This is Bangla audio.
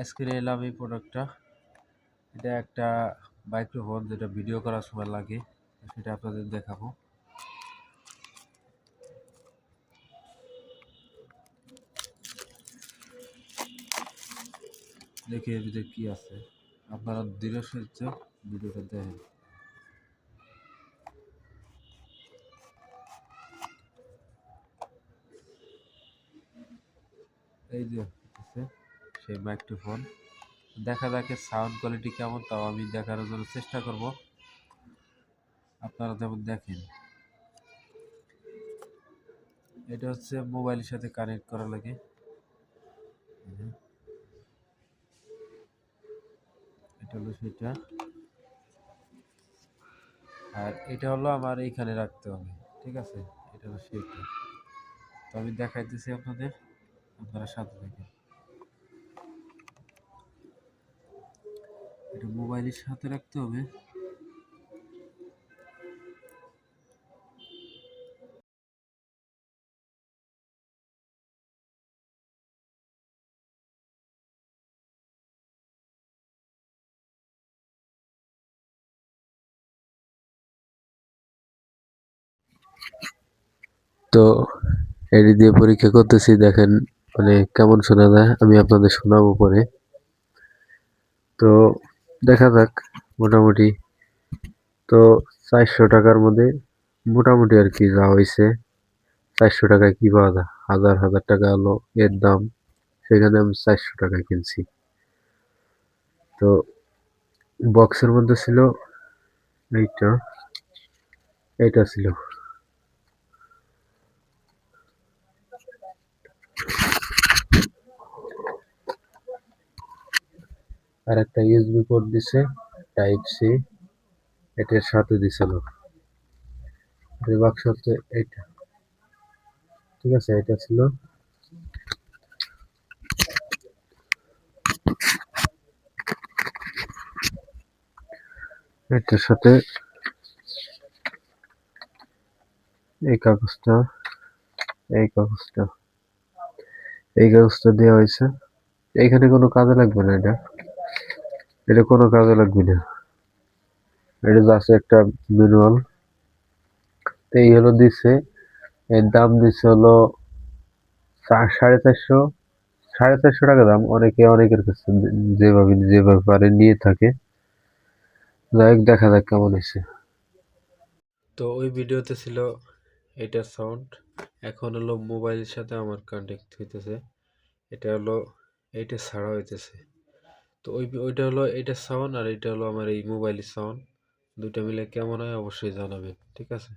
আজকে নিয়ে এলাম এই প্রোডাক্টটা এটা একটা মাইক্রোফোন যেটা ভিডিও করার সময় লাগে, সেটা আপনাদের দেখাবো। দেখি এর ভিতরে কি আছে। আপনারা দৃঢ় ভিডিওটা দেখেন। এই যে সেই মাইক্রোফোন দেখা যাক সাউন্ড কোয়ালিটি কেমন, তাও আমি দেখার জন্য চেষ্টা করব। আপনারা যেমন দেখেন, এটা হচ্ছে মোবাইলের সাথে কানেক্ট করা লাগে। এটা হলো সেটা। আর এটা হলো আমার এইখানে রাখতে হবে, ঠিক আছে? এটা হলো সেটা। তো আমি দেখাইতেছি আপনাদের, আপনারা সাথে থাকেন। এটা মোবাইলের সাথে রাখতে হবে। তো এডি দিয়ে পরীক্ষা করতেছি, দেখেন মানে কেমন শোনা যায়, আমি আপনাদের শোনাবো পরে। তো দেখা যাক, মোটামুটি। তো চারশো টাকার মধ্যে মোটামুটি আর কি যা হয়েছে। চারশো টাকায় কি পাওয়া যায়? হাজার হাজার টাকা হলো এর দাম। সেখানে আমি চারশো টাকায় কিনছি। তো বক্সের মধ্যে ছিল এইটা। এইটা ছিল। আর একটা ইউএসবি পোর্ট দিছে টাইপ সি এটার সাথে দিছিল বাক্স হচ্ছে এইটা। ঠিক আছে, এটা ছিল। এটার সাথে এই কাগজটা এই কাগজটা এই কাগজটা দেওয়া হয়েছে। এইখানে কোনো কাজে লাগবে না এটা? এটা কোনো কাজে লাগবে না। এটা জাস্ট একটা ম্যানুয়াল তো এই হলো দিছে। এর দাম দিছে হলো সাড়ে চারশো। সাড়ে চারশো টাকা দাম। অনেকে অনেকের কাছে যেভাবে যেভাবে পারে নিয়ে থাকে। যাই হোক, দেখা যাক কেমন হয়েছে। তো ওই ভিডিওতে ছিল এটা সাউন্ড এখন হলো মোবাইলের সাথে আমার কানেক্ট হইতেছে। এটা হলো এইটা ছাড়া হইতেছে। তো ওই ওইটা হলো এটা সাউন্ড আর এটা হলো আমার এই মোবাইলের সাউন্ড দুইটা মিলে কেমন হয় অবশ্যই জানাবেন, ঠিক আছে?